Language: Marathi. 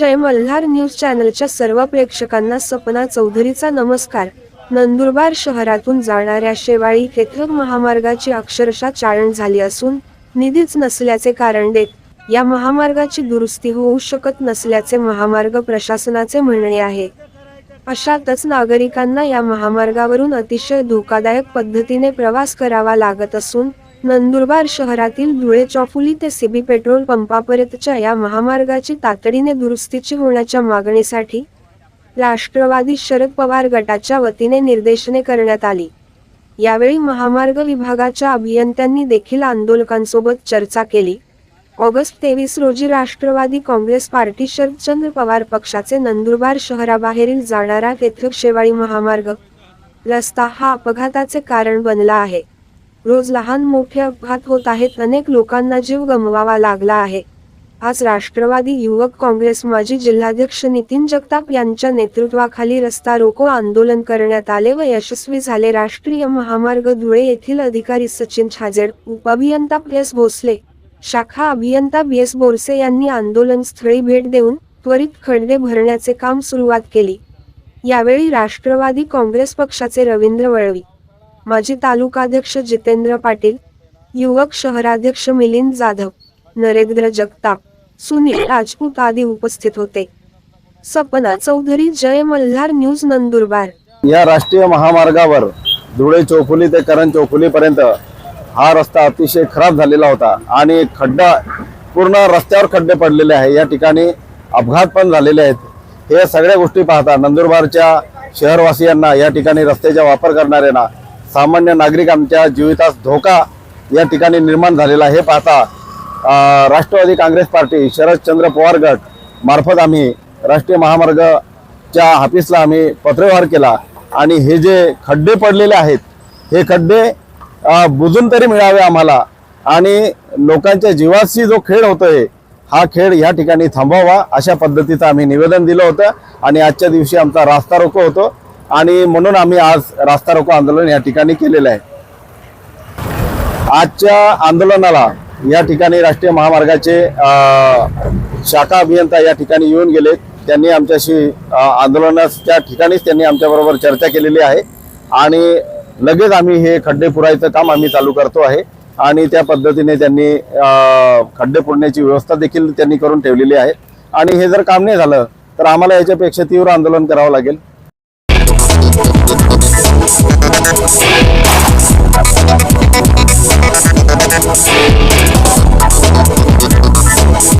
जय मल्हार न्यूज चॅनलच्या सर्व प्रेक्षकांना सपना चौधरीचा नमस्कार. नंदुरबार शहरातून जाणाऱ्या शेवाळी केथक महामार्गाची अक्षरशः चाळण झाली असून निधीच नसल्याचे कारण देत या महामार्गाची दुरुस्ती होऊ शकत नसल्याचे महामार्ग प्रशासनाचे म्हणणे आहे. अशातच नागरिकांना या महामार्गावरून अतिशय धोकादायक पद्धतीने प्रवास करावा लागत असून नंदुरबार शहरातील धुळे चौफुली ते सीबी पेट्रोल पंपापर्यंतच्या या महामार्गाची तातडीने दुरुस्तीची होण्याच्या मागणीसाठी राष्ट्रवादी शरद पवार गटाच्या वतीने निर्देशने करण्यात आली. यावेळी महामार्ग विभागाच्या अभियंत्यांनी देखील आंदोलकांसोबत चर्चा केली. ऑगस्ट तेवीस रोजी राष्ट्रवादी काँग्रेस पार्टी शरदचंद्र पवार पक्षाचे नंदुरबार शहराबाहेरील जाणारा तेथक शेवाळी महामार्ग रस्ता हा अपघाताचे कारण बनला आहे. रोज लहान मोठे अपघात होत आहेत अनेक लोकांना जीव गमवावा लागला आहे. आज राष्ट्रवादी युवक काँग्रेस माजी जिल्हाध्यक्ष नितीन जगताप यांच्या नेतृत्वाखाली रस्ता रोको आंदोलन करण्यात आले व यशस्वी झाले. राष्ट्रीय महामार्ग धुळे येथील अधिकारी सचिन छाजेड उपअभियंता एस भोसले शाखा अभियंता बी एस बोरसे यांनी आंदोलन स्थळी भेट देऊन त्वरित खड्डे भरण्याचे काम सुरुवात केली. यावेळी राष्ट्रवादी काँग्रेस पक्षाचे रवींद्र वळवी माजी तालुकाध्यक्ष जितेंद्र पाटील युवक शहराध्यक्ष मिलिंद जाधव नरेंद्र जगताप सुनील राजपूत आदी उपस्थित होते. सपना चौधरी जय मल्हार न्यूज नंदुरबार. या राष्ट्रीय महामार्गावर धुळे चौफुली ते करण चौफुलीपर्यंत हा रस्ता अतिशय खराब झालेला होता आणि खड्डा पूर्ण रस्त्यावर खड्डे पडलेले आहे. या ठिकाणी अपघात पण झालेले आहेत. हे सगळ्या गोष्टी पाहता नंदुरबारच्या शहरवासियांना या ठिकाणी रस्त्याचा वापर करणाऱ्यांना सामान्य नागरिकांच्या जीवितास धोका या ठिकाणी निर्माण झालेला आहे. हे पाहता राष्ट्रवादी काँग्रेस पार्टी शरदचंद्र पवार गट मार्फत आम्ही राष्ट्रीय महामार्गच्या ऑफिसला आम्ही पत्रव्यवहार केला. आणि हे जे खड्डे पडलेले आहेत हे खड्डे बुजून तरी मिळावे आम्हाला. आणि लोकांच्या जीवाशी जो खेळ होतोय हा खेळ या ठिकाणी थांबवावा अशा पद्धतीचं आम्ही निवेदन दिलं होतं. आणि आजच्या दिवशी आमचा रास्ता रोको होतो. आणि म्हणून आम्ही आज रास्ता रोको आंदोलन या ठिकाणी केलेलं आहे. आजच्या आंदोलनाला या ठिकाणी राष्ट्रीय महामार्गाचे शाखा अभियंता या ठिकाणी येऊन गेले. त्यांनी आमच्याशी आंदोलनास त्या ठिकाणीच त्यांनी आमच्याबरोबर चर्चा केलेली आहे. आणि लगेच आम्ही हे खड्डे पुरायचं काम आम्ही चालू करतो आहे. आणि त्या पद्धतीने त्यांनी खड्डे पुरण्याची व्यवस्था देखील त्यांनी करून ठेवलेली आहे. आणि हे जर काम नाही झालं तर आम्हाला याच्यापेक्षा तीव्र आंदोलन करावं लागेल. Thank you.